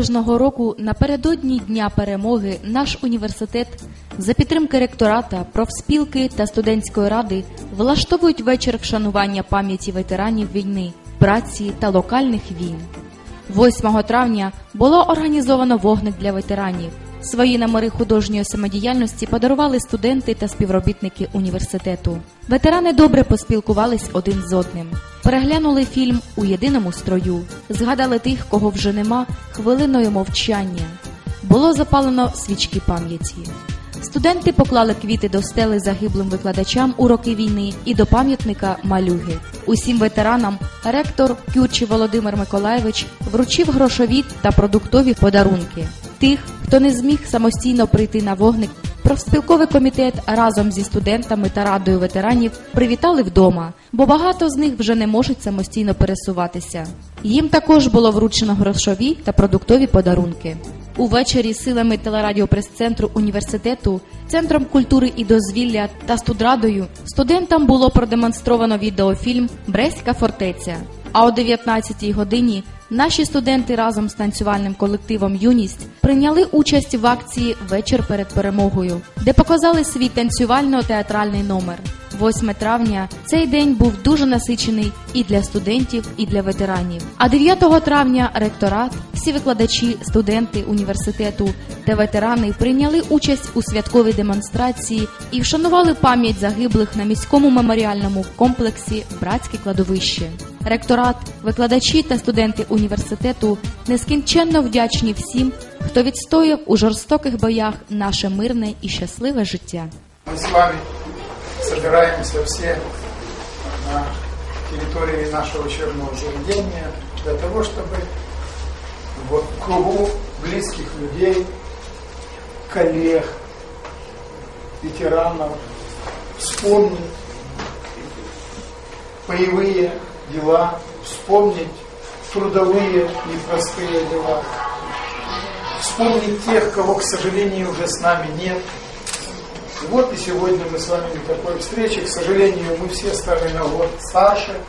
Кожного року напередодні Дня перемоги наш університет за підтримки ректората, профспілки та студентської ради влаштовують вечір вшанування пам'яті ветеранів війни, праці та локальних війн. 8 травня було організовано вогник для ветеранів. Свої номери художньої самодіяльності подарували студенти та співробітники університету. Ветерани добре поспілкувались один з одним, переглянули фільм у єдиному строю, згадали тих, кого вже нема, хвилиною мовчання. Було запалено свічки пам'яті. Студенти поклали квіти до стели загиблим викладачам у роки війни і до пам'ятника малюги. Усім ветеранам ректор Кюрчі Володимир Миколаєвич вручив грошові та продуктові подарунки. Тих, хто не зміг самостійно прийти на вогник, профспілковий комітет разом зі студентами та радою ветеранів привітали вдома, бо багато з них вже не можуть самостійно пересуватися. Їм також було вручено грошові та продуктові подарунки. Увечері силами телерадіопрес-центру університету, центром культури і дозвілля та студрадою студентам було продемонстровано відеофільм Брестська фортеця. А о 19-й годині наші студенти разом з танцювальним колективом Юність прийняли участь в акції Вечір перед перемогою, де показали свій танцювально-театральний номер. 8 травня цей день був дуже насичений і для студентів, і для ветеранів. А 9 травня ректорат, всі викладачі, студенти університету та ветерани прийняли участь у святковій демонстрації і вшанували пам'ять загиблих на міському меморіальному комплексі Братське кладовище. Ректорат, викладачі та студенти університету нескінченно вдячні всім, хто відстояв у жорстоких боях наше мирне і щасливе життя. Мы с вами собираемся все на территории нашего учебного заведения для того, чтобы в кругу близких людей, коллег, ветеранов вспомнить боевые дела, вспомнить трудовые непростые дела, вспомнить тех, кого, к сожалению, уже с нами нет. И вот и сегодня мы с вами на такой встрече. К сожалению, мы все стали на год старше.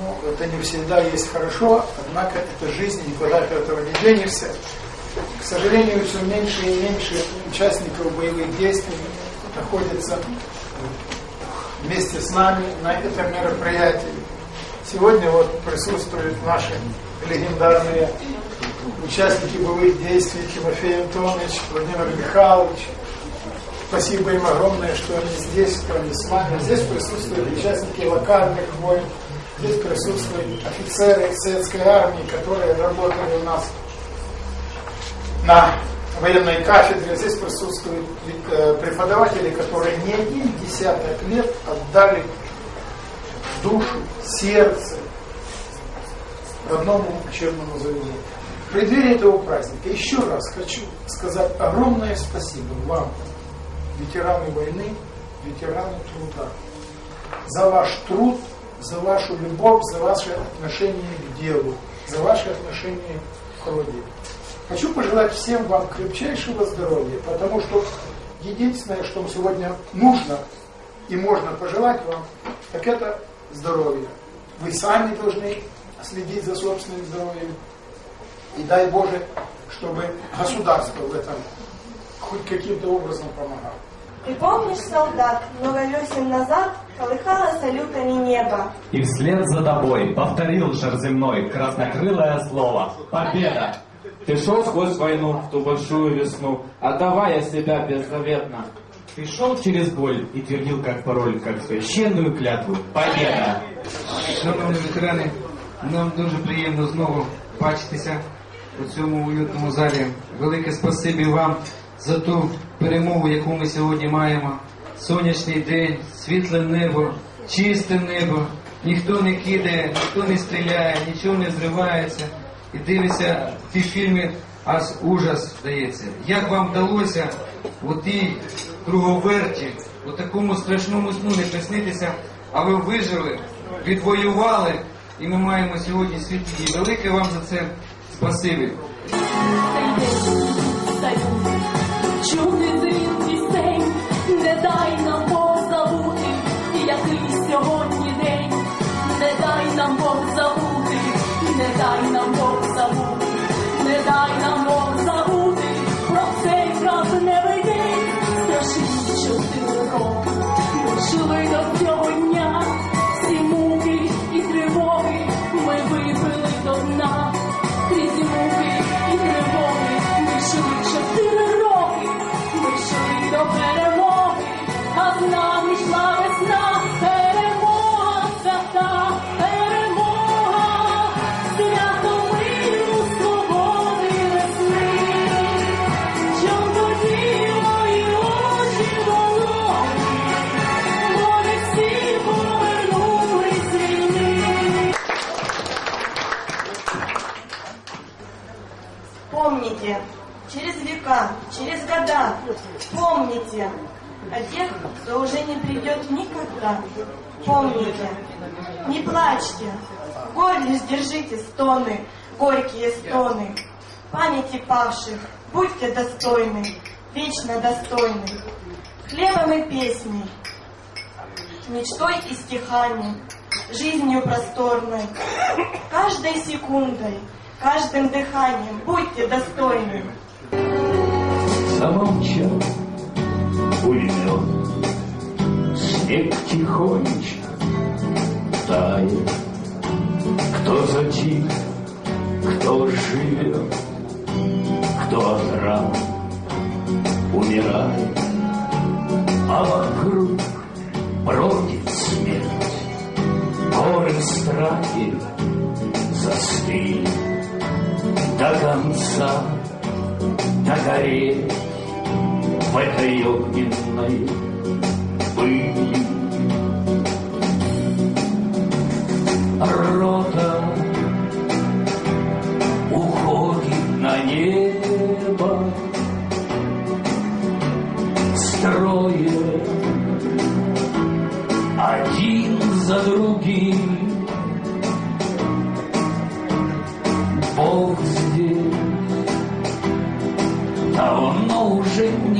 Ну, это не всегда есть хорошо, однако это жизнь, никуда от этого не денешься. К сожалению, все меньше и меньше участников боевых действий находятся вместе с нами на этом мероприятии. Сегодня вот присутствуют наши легендарные участники боевых действий Тимофей Антонович, Владимир Михайлович. Спасибо им огромное, что они здесь, они с вами. Здесь присутствуют участники локальных войн, здесь присутствуют офицеры советской армии, которые работали у нас на военной кафедре. Здесь присутствуют э, преподаватели, которые не один десяток лет отдали душу, сердце родному учебному заведению. В преддверии этого праздника еще раз хочу сказать огромное спасибо вам, ветераны войны, ветераны труда, за ваш труд, за вашу любовь, за ваше отношение к делу, за ваше отношение к родине. Хочу пожелать всем вам крепчайшего здоровья, потому что единственное, что сегодня нужно и можно пожелать вам, так это здоровье. Вы сами должны следить за собственным здоровьем. И дай Боже, чтобы государство в этом хоть каким-то образом помогало. Ты помнишь, солдат, много весен назад колыхало салютами небо. И вслед за тобой повторил шар земной краснокрылое слово «Победа!» Ты шел сквозь войну в ту большую весну, отдавая себя беззаветно. Ты шел через боль и твердил как пароль, как священную клятву «Победа!» Шановні ветерани, нам дуже приємно знову бачитися у цьому уютному залі. Велике спасибі вам за ту перемогу, яку ми сьогодні маємо. Сонячний день, світле небо, чисте небо, ніхто не кидає, ніхто не стріляє, нічого не зривається. І дивиться ті фільми, аж ужас здається. Як вам вдалося у тій круговерті, у такому страшному сну не приснитися, а ви вижили, відвоювали, і ми маємо сьогодні світлі. Велике вам за це спасибі. Помните, через века, через года, помните о тех, кто уже не придет никогда. Помните, не плачьте, в горле сдержите стоны, горькие стоны. Памяти павших, будьте достойны, вечно достойны. Хлебом и песней, мечтой и стихами, жизнью просторной, каждой секундой, каждым дыханием будьте достойны. Замолчал пулемет, снег тихонечко тает. Кто затих, кто живет, кто от ран умирает, а вокруг бродит смерть. Горы в страхе застыли до конца, догореть в этой огненной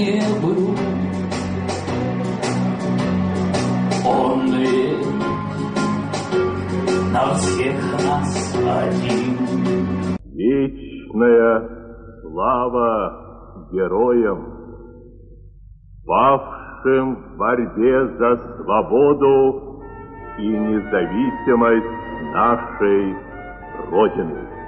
не был. Он ведь на всех нас один. Вечная слава героям, павшим в борьбе за свободу и независимость нашей Родины.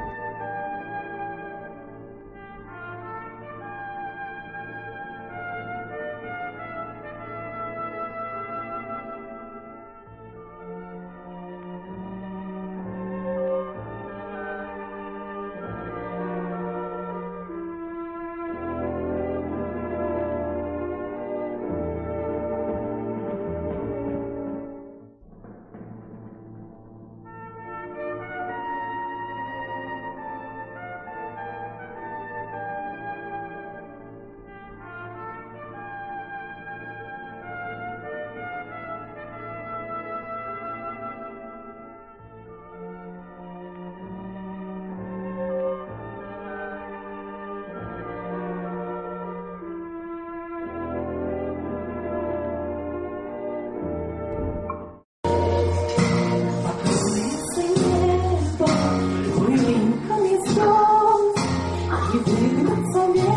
not so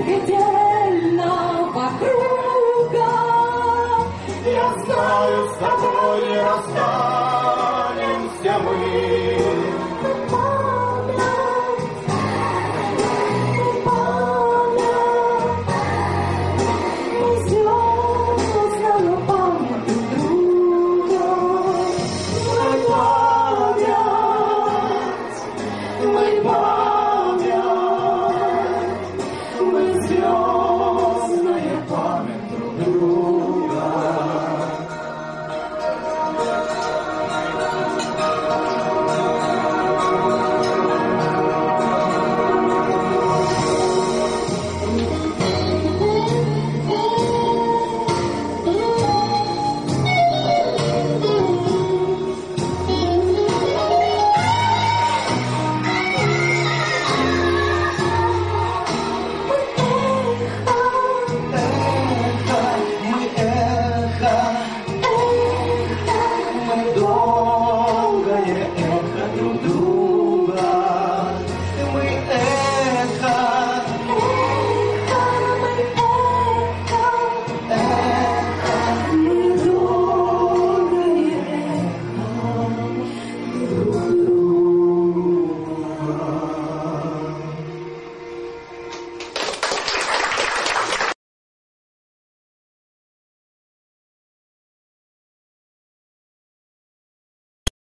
Yeah.